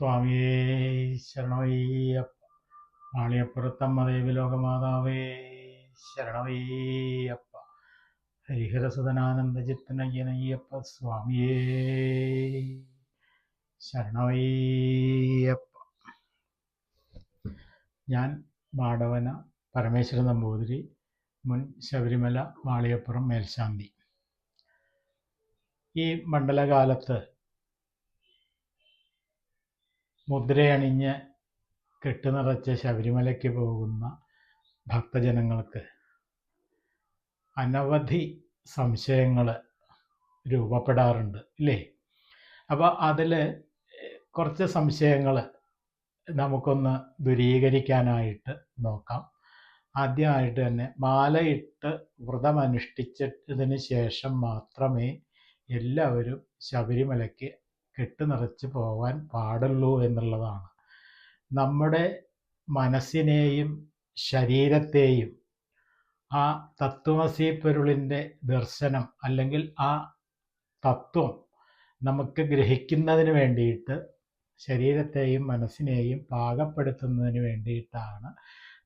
സ്വാമിയേ ശരണമയ്യപ്പ മാളിയപ്പുറത്തമ്മ ദേവിലോകമാതാവേ ശരണവയ്യപ്പ ശരണമയ്യപ്പ സ്വാമിയെ ശരണവയ്യപ്പ ഞാൻ മാടവന പരമേശ്വര നമ്പൂതിരി മുൻ ശബരിമല മാളിയപ്പുറം മേൽശാന്തി. ഈ മണ്ഡലകാലത്ത് മുദ്രയണിഞ്ഞ് കെട്ടുനിറച്ച് ശബരിമലയ്ക്ക് പോകുന്ന ഭക്തജനങ്ങൾക്ക് അനവധി സംശയങ്ങൾ രൂപപ്പെടാറുണ്ട് ഇല്ലേ? അപ്പോൾ അതിൽ കുറച്ച് സംശയങ്ങൾ നമുക്കൊന്ന് ദുരീകരിക്കാനായിട്ട് നോക്കാം. ആദ്യമായിട്ട് തന്നെ മാലയിട്ട് വ്രതമനുഷ്ഠിച്ചതിന് ശേഷം മാത്രമേ എല്ലാവരും ശബരിമലയ്ക്ക് കെട്ടുനിറച്ച് പോവാൻ പാടുള്ളൂ എന്നുള്ളതാണ്. നമ്മുടെ മനസ്സിനെയും ശരീരത്തെയും ആ തത്വമസി പൊരുളിന്റെ ദർശനം അല്ലെങ്കിൽ ആ തത്വം നമുക്ക് ഗ്രഹിക്കുന്നതിന് വേണ്ടിയിട്ട് ശരീരത്തെയും മനസ്സിനെയും പാകപ്പെടുത്തുന്നതിന് വേണ്ടിയിട്ടാണ്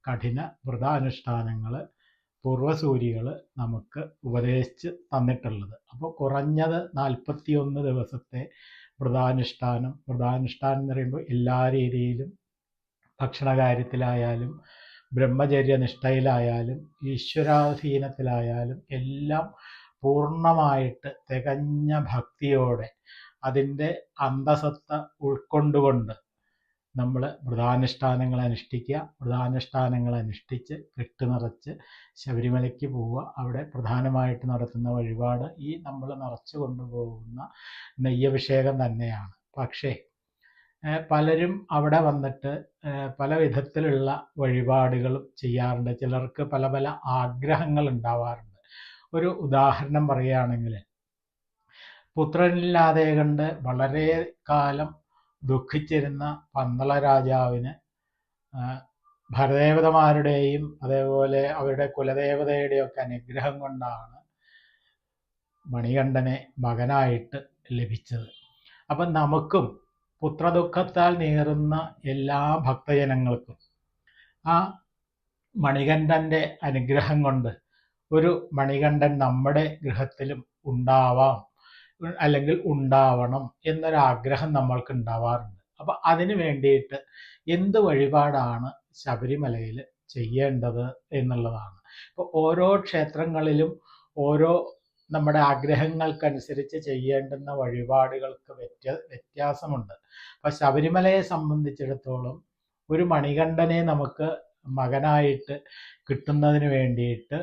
കഠിന വ്രതാനുഷ്ഠാനങ്ങൾ പൂർവസൂരികൾ നമുക്ക് ഉപദേശിച്ച് തന്നിട്ടുള്ളത്. അപ്പോൾ കുറഞ്ഞത് നാൽപ്പത്തിയൊന്ന് ദിവസത്തെ വ്രതാനുഷ്ഠാനം. വ്രതാനുഷ്ഠാനം എന്ന് പറയുമ്പോൾ എല്ലാ രീതിയിലും ഭക്ഷണ കാര്യത്തിലായാലും ബ്രഹ്മചര്യനിഷ്ഠയിലായാലും ഈശ്വരാധീനത്തിലായാലും എല്ലാം പൂർണമായിട്ട് തികഞ്ഞ ഭക്തിയോടെ അതിന്റെ അന്തസത്ത ഉൾക്കൊണ്ടുകൊണ്ട് നമ്മൾ വ്രതാനുഷ്ഠാനങ്ങൾ അനുഷ്ഠിക്കുക വ്രതാനുഷ്ഠാനങ്ങൾ അനുഷ്ഠിച്ച് കെട്ടുനിറച്ച് ശബരിമലയ്ക്ക് പോവുക. അവിടെ പ്രധാനമായിട്ട് നടത്തുന്ന വഴിപാട് ഈ നമ്മൾ നിറച്ചു കൊണ്ടുപോകുന്ന നെയ്യഭിഷേകം തന്നെയാണ്. പക്ഷേ പലരും അവിടെ വന്നിട്ട് പല വിധത്തിലുള്ള വഴിപാടുകളും ചെയ്യാറുണ്ട്. ചിലർക്ക് പല പല ആഗ്രഹങ്ങൾ ഉണ്ടാവാറുണ്ട്. ഒരു ഉദാഹരണം പറയുകയാണെങ്കിൽ പുത്രനില്ലാതെ കണ്ട് വളരെ കാലം ദുഃഖിച്ചിരുന്ന പന്തള രാജാവിന് ഭരദേവതമാരുടെയും അതേപോലെ അവരുടെ കുലദേവതയുടെയും ഒക്കെ അനുഗ്രഹം കൊണ്ടാണ് മണികണ്ഠനെ മകനായിട്ട് ലഭിച്ചത്. അപ്പം നമുക്കും പുത്രദുഃഖത്താൽ നേറുന്ന എല്ലാ ഭക്തജനങ്ങൾക്കും ആ മണികണ്ഠന്റെ അനുഗ്രഹം കൊണ്ട് ഒരു മണികണ്ഠൻ നമ്മുടെ ഗൃഹത്തിലും ഉണ്ടാവാം. അല്ലെങ്കിൽ ഉണ്ടാവണം എന്നൊരാഗ്രഹം നമ്മൾക്ക് ഉണ്ടാവാറുണ്ട് അപ്പം അതിന് വേണ്ടിയിട്ട് എന്ത് വഴിപാടാണ് ശബരിമലയിൽ ചെയ്യേണ്ടത് എന്നുള്ളതാണ്. ഇപ്പോൾ ഓരോ ക്ഷേത്രങ്ങളിലും ഓരോ നമ്മുടെ ആഗ്രഹങ്ങൾക്കനുസരിച്ച് ചെയ്യേണ്ടുന്ന വഴിപാടുകൾക്ക് വ്യത്യ വ്യത്യാസമുണ്ട്. അപ്പം ശബരിമലയെ സംബന്ധിച്ചിടത്തോളം ഒരു മണികണ്ഠനെ നമുക്ക് മകനായിട്ട് കിട്ടുന്നതിന് വേണ്ടിയിട്ട്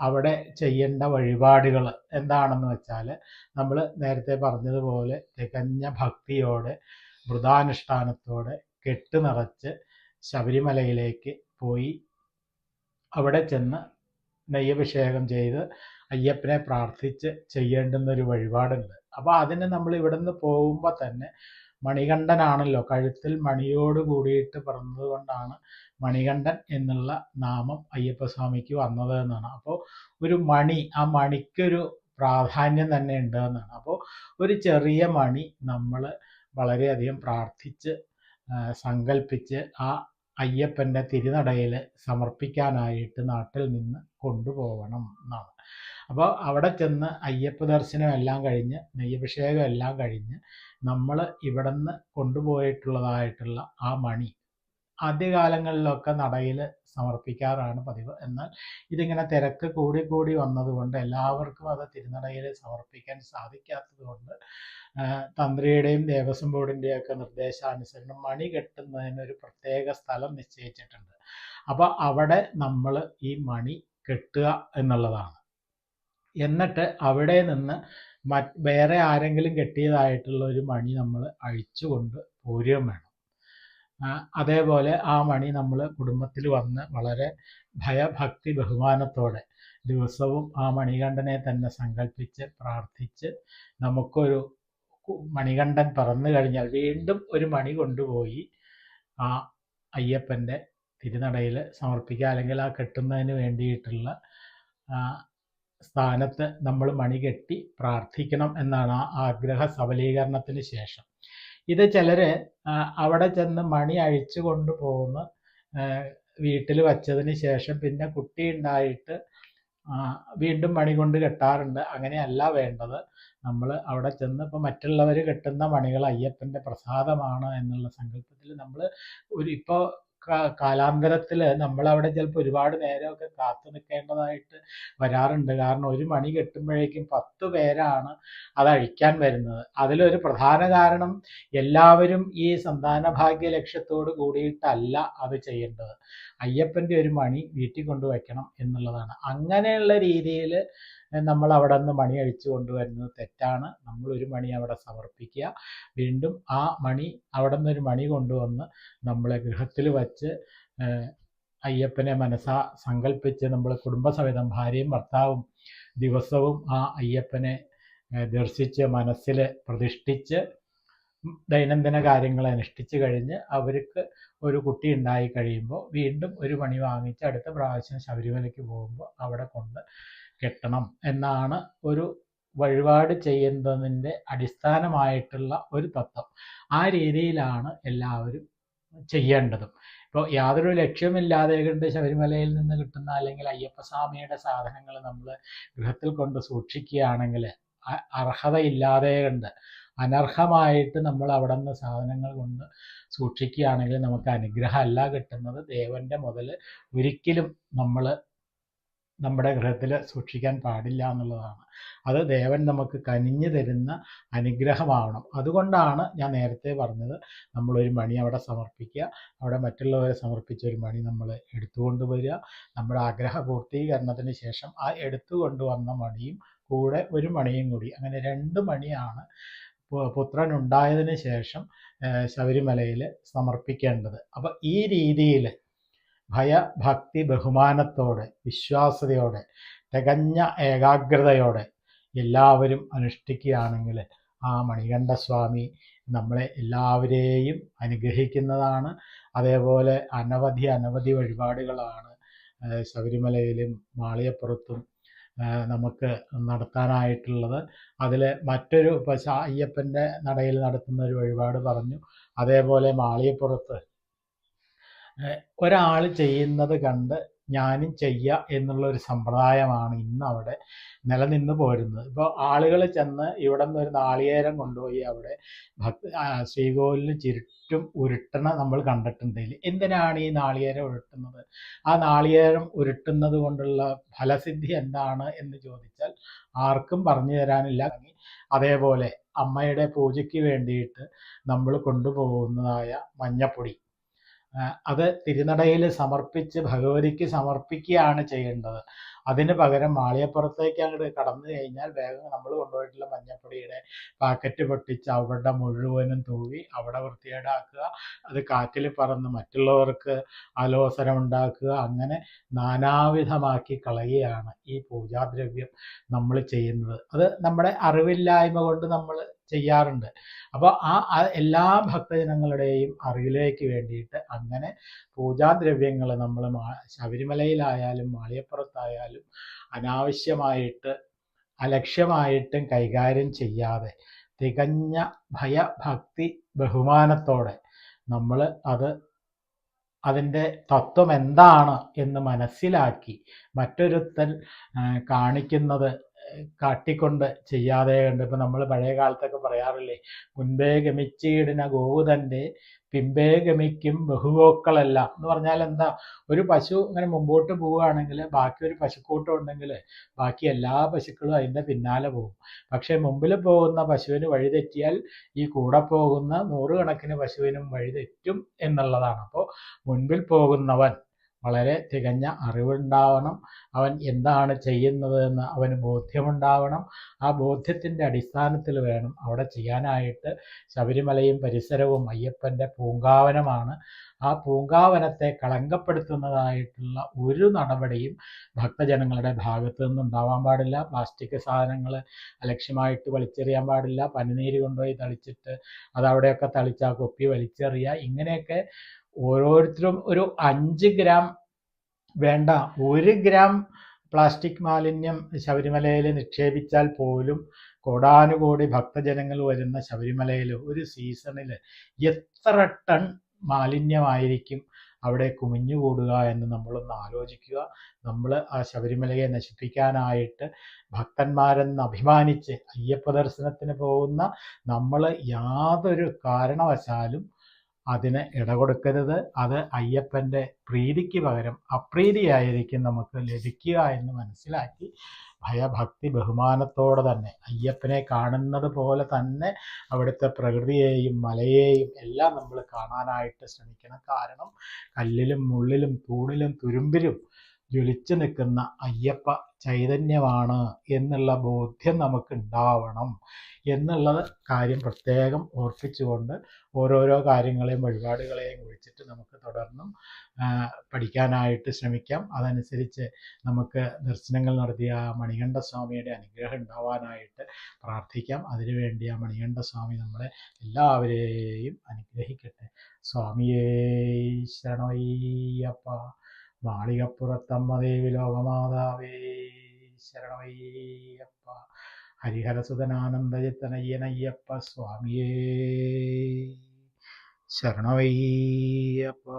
അവിടെ ചെയ്യേണ്ട വഴിപാടുകൾ എന്താണെന്ന് വെച്ചാൽ നമ്മൾ നേരത്തെ പറഞ്ഞതുപോലെ തികഞ്ഞ ഭക്തിയോടെ വ്രതാനുഷ്ഠാനത്തോടെ കെട്ട് നിറച്ച് ശബരിമലയിലേക്ക് പോയി അവിടെ ചെന്ന് നെയ്യഭിഷേകം ചെയ്ത് അയ്യപ്പനെ പ്രാർത്ഥിച്ച് ചെയ്യേണ്ടുന്ന ഒരു വഴിപാടുണ്ട്. അപ്പോൾ അതിന് നമ്മൾ ഇവിടെ നിന്ന് പോകുമ്പോൾ തന്നെ മണികണ്ഠനാണല്ലോ. കഴുത്തിൽ മണിയോട് കൂടിയിട്ട് പിറന്നതുകൊണ്ടാണ് മണികണ്ഠൻ എന്നുള്ള നാമം അയ്യപ്പസ്വാമിക്ക് വന്നത് എന്നാണ്. അപ്പോൾ ഒരു മണി ആ മണിക്കൊരു പ്രാധാന്യം തന്നെ ഉണ്ട് എന്നാണ്. അപ്പോൾ ഒരു ചെറിയ മണി നമ്മൾ വളരെയധികം പ്രാർത്ഥിച്ച് സങ്കല്പിച്ച് ആ അയ്യപ്പന്റെ തിരുനടയിൽ സമർപ്പിക്കാനായിട്ട് നാട്ടിൽ നിന്ന് കൊണ്ടുപോകണം എന്നാണ്. അപ്പോൾ അവിടെ ചെന്ന് അയ്യപ്പ ദർശനം എല്ലാം കഴിഞ്ഞ് നെയ്യഭിഷേകം എല്ലാം കഴിഞ്ഞ് നമ്മൾ ഇവിടെ നിന്ന് കൊണ്ടുപോയിട്ടുള്ളതായിട്ടുള്ള ആ മണി ആദ്യകാലങ്ങളിലൊക്കെ നടയിൽ സമർപ്പിക്കാറാണ് പതിവ്. എന്നാൽ ഇതിങ്ങനെ തിരക്ക് കൂടി കൂടി വന്നതുകൊണ്ട് എല്ലാവർക്കും അത് തിരുനടയിൽ സമർപ്പിക്കാൻ സാധിക്കാത്തതുകൊണ്ട് തന്ത്രിയുടെയും ദേവസ്വം ബോർഡിന്റെയും ഒക്കെ നിർദ്ദേശാനുസരണം മണി കെട്ടുന്നതിന് ഒരു പ്രത്യേക സ്ഥലം നിശ്ചയിച്ചിട്ടുണ്ട്. അപ്പോൾ അവിടെ നമ്മൾ ഈ മണി കെട്ടുക എന്നുള്ളതാണ്. എന്നിട്ട് അവിടെ നിന്ന് മറ്റ് വേറെ ആരെങ്കിലും കെട്ടിയതായിട്ടുള്ള ഒരു മണി നമ്മൾ അഴിച്ചുകൊണ്ട് പോരുകയും വേണം. അതേപോലെ ആ മണി നമ്മൾ കുടുംബത്തിൽ വന്ന് വളരെ ഭയഭക്തി ബഹുമാനത്തോടെ ദിവസവും ആ മണികണ്ഠനെ തന്നെ സങ്കല്പിച്ച് പ്രാർത്ഥിച്ച് നമുക്കൊരു മണികണ്ഠൻ പറന്നു കഴിഞ്ഞാൽ വീണ്ടും ഒരു മണി കൊണ്ടുപോയി ആ അയ്യപ്പന്റെ തിരുനടയിൽ സമർപ്പിക്കുക അല്ലെങ്കിൽ ആ കെട്ടുന്നതിന് വേണ്ടിയിട്ടുള്ള സ്ഥാനത്ത് നമ്മൾ മണി കെട്ടി പ്രാർത്ഥിക്കണം എന്നാണ് ആ ആഗ്രഹ സബലീകരണത്തിന് ശേഷം. ഇത് ചിലര് അവിടെ ചെന്ന് മണി അഴിച്ചു കൊണ്ടുപോകുന്ന വീട്ടിൽ വച്ചതിന് ശേഷം പിന്നെ കുട്ടി ഉണ്ടായിട്ട് വീണ്ടും മണി കൊണ്ട് കെട്ടാറുണ്ട്. അങ്ങനെയല്ല വേണ്ടത്. നമ്മൾ അവിടെ ചെന്ന് ഇപ്പോൾ മറ്റുള്ളവർ കെട്ടുന്ന മണികൾ അയ്യപ്പന്റെ പ്രസാദമാണ് എന്നുള്ള സങ്കല്പത്തിൽ നമ്മൾ ഒരു ഇപ്പോൾ കാലാന്തരത്തിൽ നമ്മളവിടെ ചിലപ്പോൾ ഒരുപാട് നേരമൊക്കെ കാത്തു നിൽക്കേണ്ടതായിട്ട് വരാറുണ്ട്. കാരണം ഒരു മണി കെട്ടുമ്പോഴേക്കും പത്ത് പേരാണ് അത് അഴിക്കാൻ വരുന്നത്. അതിലൊരു പ്രധാന കാരണം എല്ലാവരും ഈ സന്താന ഭാഗ്യ ലക്ഷ്യത്തോട് കൂടിയിട്ടല്ല അത് ചെയ്യേണ്ടത്. അയ്യപ്പന്റെ ഒരു മണി വീട്ടിൽ കൊണ്ടുവയ്ക്കണം എന്നുള്ളതാണ്. അങ്ങനെയുള്ള രീതിയിൽ നമ്മൾ അവിടെ നിന്ന് മണി അഴിച്ചു കൊണ്ടുവരുന്നത് തെറ്റാണ്. നമ്മൾ ഒരു മണി അവിടെ സമർപ്പിക്കുക. വീണ്ടും ആ മണി അവിടെ നിന്ന് ഒരു മണി കൊണ്ടുവന്ന് നമ്മളെ ഗൃഹത്തിൽ വച്ച് അയ്യപ്പനെ മനസ്സാ സങ്കല്പിച്ച് നമ്മൾ കുടുംബസമേതം ഭാര്യയും ഭർത്താവും ദിവസവും ആ അയ്യപ്പനെ ദർശിച്ച് മനസ്സിൽ പ്രതിഷ്ഠിച്ച് ദൈനംദിന കാര്യങ്ങൾ അനുഷ്ഠിച്ച് കഴിഞ്ഞ് അവർക്ക് ഒരു കുട്ടി ഉണ്ടായി കഴിയുമ്പോൾ വീണ്ടും ഒരു മണി വാങ്ങിച്ച് അടുത്ത പ്രാവശ്യം ശബരിമലയ്ക്ക് പോകുമ്പോൾ അവിടെ കൊണ്ട് കെട്ടണം എന്നാണ് ഒരു വഴിപാട് ചെയ്യുന്നതിന്റെ അടിസ്ഥാനമായിട്ടുള്ള ഒരു തത്വം. ആ രീതിയിലാണ് എല്ലാവരും ചെയ്യേണ്ടതും. ഇപ്പോൾ യാതൊരു ലക്ഷ്യമില്ലാതെ കണ്ട് ശബരിമലയിൽ നിന്ന് കിട്ടുന്ന അല്ലെങ്കിൽ അയ്യപ്പസ്വാമിയുടെ സാധനങ്ങൾ നമ്മൾ ഗൃഹത്തിൽ കൊണ്ട് സൂക്ഷിക്കുകയാണെങ്കിൽ അർഹതയില്ലാതെ കണ്ട് അനർഹമായിട്ട് നമ്മൾ അവിടെ നിന്ന് സാധനങ്ങൾ കൊണ്ട് സൂക്ഷിക്കുകയാണെങ്കിൽ നമുക്ക് അനുഗ്രഹമല്ല കിട്ടുന്നത്. ദേവന്റെ മുതൽ ഒരിക്കലും നമ്മൾ നമ്മുടെ ഗൃഹത്തിൽ സൂക്ഷിക്കാൻ പാടില്ല എന്നുള്ളതാണ്. അത് ദേവൻ നമുക്ക് കനിഞ്ഞു തരുന്ന അനുഗ്രഹമാവണം. അതുകൊണ്ടാണ് ഞാൻ നേരത്തെ പറഞ്ഞത് നമ്മളൊരു മണി അവിടെ സമർപ്പിക്കുക. അവിടെ മറ്റുള്ളവരെ സമർപ്പിച്ച ഒരു മണി നമ്മൾ എടുത്തുകൊണ്ട് വരിക. നമ്മുടെ ആഗ്രഹ പൂർത്തീകരണത്തിന് ശേഷം ആ എടുത്തു കൊണ്ടുവന്ന മണിയും കൂടെ ഒരു മണിയും കൂടി. അങ്ങനെ രണ്ട് മണിയാണ് പുത്രൻ ഉണ്ടായതിന് ശേഷം ശബരിമലയിൽ സമർപ്പിക്കേണ്ടത്. അപ്പോൾ ഈ രീതിയിൽ ഭയഭക്തി ബഹുമാനത്തോടെ വിശ്വാസതയോടെ തികഞ്ഞ ഏകാഗ്രതയോടെ എല്ലാവരും അനുഷ്ഠിക്കുകയാണെങ്കിൽ ആ മണികണ്ഠസ്വാമി നമ്മളെ എല്ലാവരെയും അനുഗ്രഹിക്കുന്നതാണ്. അതേപോലെ അനവധി അനവധി വഴിപാടുകളാണ് ശബരിമലയിലും മാളിയപ്പുറത്തും നമുക്ക് നടത്താനായിട്ടുള്ളത്. അതിൽ മറ്റൊരു അയ്യപ്പന്റെ നടയിൽ നടത്തുന്ന ഒരു വഴിപാട് പറഞ്ഞു. അതേപോലെ മാളിയപ്പുറത്ത് ഒരാൾ ചെയ്യുന്നത് കണ്ട് ഞാനും ചെയ്യുക എന്നുള്ള ഒരു സമ്പ്രദായമാണ് ഇന്ന് അവിടെ നിലനിന്ന് പോരുന്നത്. ഇപ്പോൾ ആളുകൾ ചെന്ന് ഇവിടെ നിന്ന് ഒരു നാളികേരം കൊണ്ടുപോയി അവിടെ ഭക്ത ശ്രീകോവിലിന് ചുറ്റും ഉരുട്ടണ നമ്മൾ കണ്ടിട്ടുണ്ട് ഇതിൽ. എന്തിനാണ് ഈ നാളികേരം ഉരുട്ടുന്നത്? ആ നാളികേരം ഉരുട്ടുന്നത് കൊണ്ടുള്ള ഫലസിദ്ധി എന്താണ് എന്ന് ചോദിച്ചാൽ ആർക്കും പറഞ്ഞു തരാനില്ല. അതേപോലെ അമ്മയുടെ പൂജയ്ക്ക് വേണ്ടിയിട്ട് നമ്മൾ കൊണ്ടുപോകുന്നതായ മഞ്ഞപ്പൊടി. അത് തിരുനടയിൽ സമർപ്പിച്ച് ഭഗവതിക്ക് സമർപ്പിക്കുകയാണ് ചെയ്യേണ്ടത്. അതിന് പകരം മാളിയപ്പുറത്തേക്ക് അങ്ങോട്ട് കടന്നു കഴിഞ്ഞാൽ വേഗം നമ്മൾ കൊണ്ടുപോയിട്ടുള്ള മഞ്ഞപ്പൊടിയുടെ പാക്കറ്റ് പൊട്ടിച്ച് അവിടെ മുഴുവനും തൂവി അവിടെ വൃത്തികേടാക്കുക. അത് കാറ്റിൽ പറന്ന് മറ്റുള്ളവർക്ക് ആലോസനം ഉണ്ടാക്കുക. അങ്ങനെ നാനാവിധമാക്കി കളയുകയാണ് ഈ പൂജാദ്രവ്യം നമ്മൾ ചെയ്യുന്നത്. അത് നമ്മുടെ അറിവില്ലായ്മ കൊണ്ട് നമ്മൾ ചെയ്യാറുണ്ട്. അപ്പോൾ ആ എല്ലാ ഭക്തജനങ്ങളുടെയും അറിവിലേക്ക് വേണ്ടിയിട്ട് അങ്ങനെ പൂജാദ്രവ്യങ്ങൾ നമ്മൾ ശബരിമലയിലായാലും മാളിയപ്പുറത്തായാലും അനാവശ്യമായിട്ട് അലക്ഷ്യമായിട്ടും കൈകാര്യം ചെയ്യാതെ തികഞ്ഞ ഭയഭക്തി ബഹുമാനത്തോടെ നമ്മൾ അത് അതിന്റെ തത്വം എന്താണ് എന്ന് മനസ്സിലാക്കി മറ്റൊരുത്തൻ കാണിക്കുന്നത് കാട്ടിക്കൊണ്ട് ചെയ്യാതെ കണ്ട് ഇപ്പം നമ്മൾ പഴയ കാലത്തൊക്കെ പറയാറില്ലേ മുൻപേ ഗമിച്ചീടിന ഗോവുതന്റെ പിമ്പേ ഗമിക്കും ബഹുഗോക്കളെല്ലാം എന്ന് പറഞ്ഞാൽ എന്താ? ഒരു പശു ഇങ്ങനെ മുമ്പോട്ട് പോവുകയാണെങ്കിൽ ബാക്കി ഒരു പശുക്കൂട്ടം ഉണ്ടെങ്കിൽ ബാക്കി എല്ലാ പശുക്കളും അതിന്റെ പിന്നാലെ പോകും. പക്ഷേ മുമ്പിൽ പോകുന്ന പശുവിന് വഴിതെറ്റിയാൽ ഈ കൂടെ പോകുന്ന നൂറുകണക്കിന് പശുവിനും വഴിതെറ്റും എന്നുള്ളതാണ്. അപ്പോൾ മുൻപിൽ പോകുന്നവൻ വളരെ തികഞ്ഞ അറിവുണ്ടാവണം. അവൻ എന്താണ് ചെയ്യുന്നതെന്ന് അവന് ബോധ്യമുണ്ടാവണം. ആ ബോധ്യത്തിന്റെ അടിസ്ഥാനത്തിൽ വേണം അവിടെ ചെയ്യാനായിട്ട്. ശബരിമലയും പരിസരവും അയ്യപ്പന്റെ പൂങ്കാവനമാണ്. ആ പൂങ്കാവനത്തെ കളങ്കപ്പെടുത്തുന്നതായിട്ടുള്ള ഒരു നടപടിയും ഭക്തജനങ്ങളുടെ ഭാഗത്തു നിന്നുണ്ടാവാൻ പാടില്ല. പ്ലാസ്റ്റിക് സാധനങ്ങൾ അലക്ഷ്യമായിട്ട് വലിച്ചെറിയാൻ പാടില്ല. പനിനീര് കൊണ്ടുപോയി തളിച്ചിട്ട് അതവിടെയൊക്കെ തളിച്ച് ആ കൊപ്പി വലിച്ചെറിയുക. ഇങ്ങനെയൊക്കെ ഓരോരുത്തരും ഒരു അഞ്ച് ഗ്രാം വേണ്ട. ഒരു ഗ്രാം പ്ലാസ്റ്റിക് മാലിന്യം ശബരിമലയിൽ നിക്ഷേപിച്ചാൽ പോലും കോടാനുകോടി ഭക്തജനങ്ങൾ വരുന്ന ശബരിമലയിൽ ഒരു സീസണിൽ എത്ര ടൺ മാലിന്യമായിരിക്കും അവിടെ കുമിഞ്ഞുകൂടുക എന്ന് നമ്മളൊന്ന് ആലോചിക്കുക. നമ്മൾ ആ ശബരിമലയെ നശിപ്പിക്കാനായിട്ട് ഭക്തന്മാരെന്ന് അഭിമാനിച്ച് അയ്യപ്പ ദർശനത്തിന് പോകുന്ന നമ്മൾ യാതൊരു കാരണവശാലും അതിന് ഇടകൊടുക്കരുത്. അത് അയ്യപ്പന്റെ പ്രീതിക്ക് പകരം അപ്രീതിയായിരിക്കും നമുക്ക് ലഭിക്കുക എന്ന് മനസ്സിലാക്കി ഭയഭക്തി ബഹുമാനത്തോടെ തന്നെ അയ്യപ്പനെ കാണുന്നത് പോലെ തന്നെ അവിടുത്തെ പ്രകൃതിയെയും മലയെയും എല്ലാം നമ്മൾ കാണാനായിട്ട് ശ്രമിക്കണം. കാരണം കല്ലിലും മുള്ളിലും തൂണിലും തുരുമ്പിലും ജ്വലിച്ചു നിൽക്കുന്ന അയ്യപ്പ ചൈതന്യമാണ് എന്നുള്ള ബോധ്യം നമുക്ക് ഉണ്ടാവണം എന്നുള്ള കാര്യം പ്രത്യേകം ഓർപ്പിച്ചുകൊണ്ട് ഓരോരോ കാര്യങ്ങളെയും വഴിപാടുകളെയും കുറിച്ചിട്ട് നമുക്ക് തുടർന്നും പഠിക്കാനായിട്ട് ശ്രമിക്കാം. അതനുസരിച്ച് നമുക്ക് ദർശനങ്ങൾ നടത്തിയ മണികണ്ഠ സ്വാമിയുടെ അനുഗ്രഹം ഉണ്ടാവാനായിട്ട് പ്രാർത്ഥിക്കാം. അതിനുവേണ്ടി ആ മണികണ്ഠ സ്വാമി നമ്മളെ എല്ലാവരെയും അനുഗ്രഹിക്കട്ടെ. സ്വാമിയേ ശരണയ്യപ്പ മാളികപ്പുറത്തമ്മദേവി ലോകമാതാവേ ശരണമയ്യപ്പ. ഹരിഹരസുതനാനന്ദചിത്തനയ്യനയ്യപ്പ സ്വാമിയേ ശരണയ്യപ്പ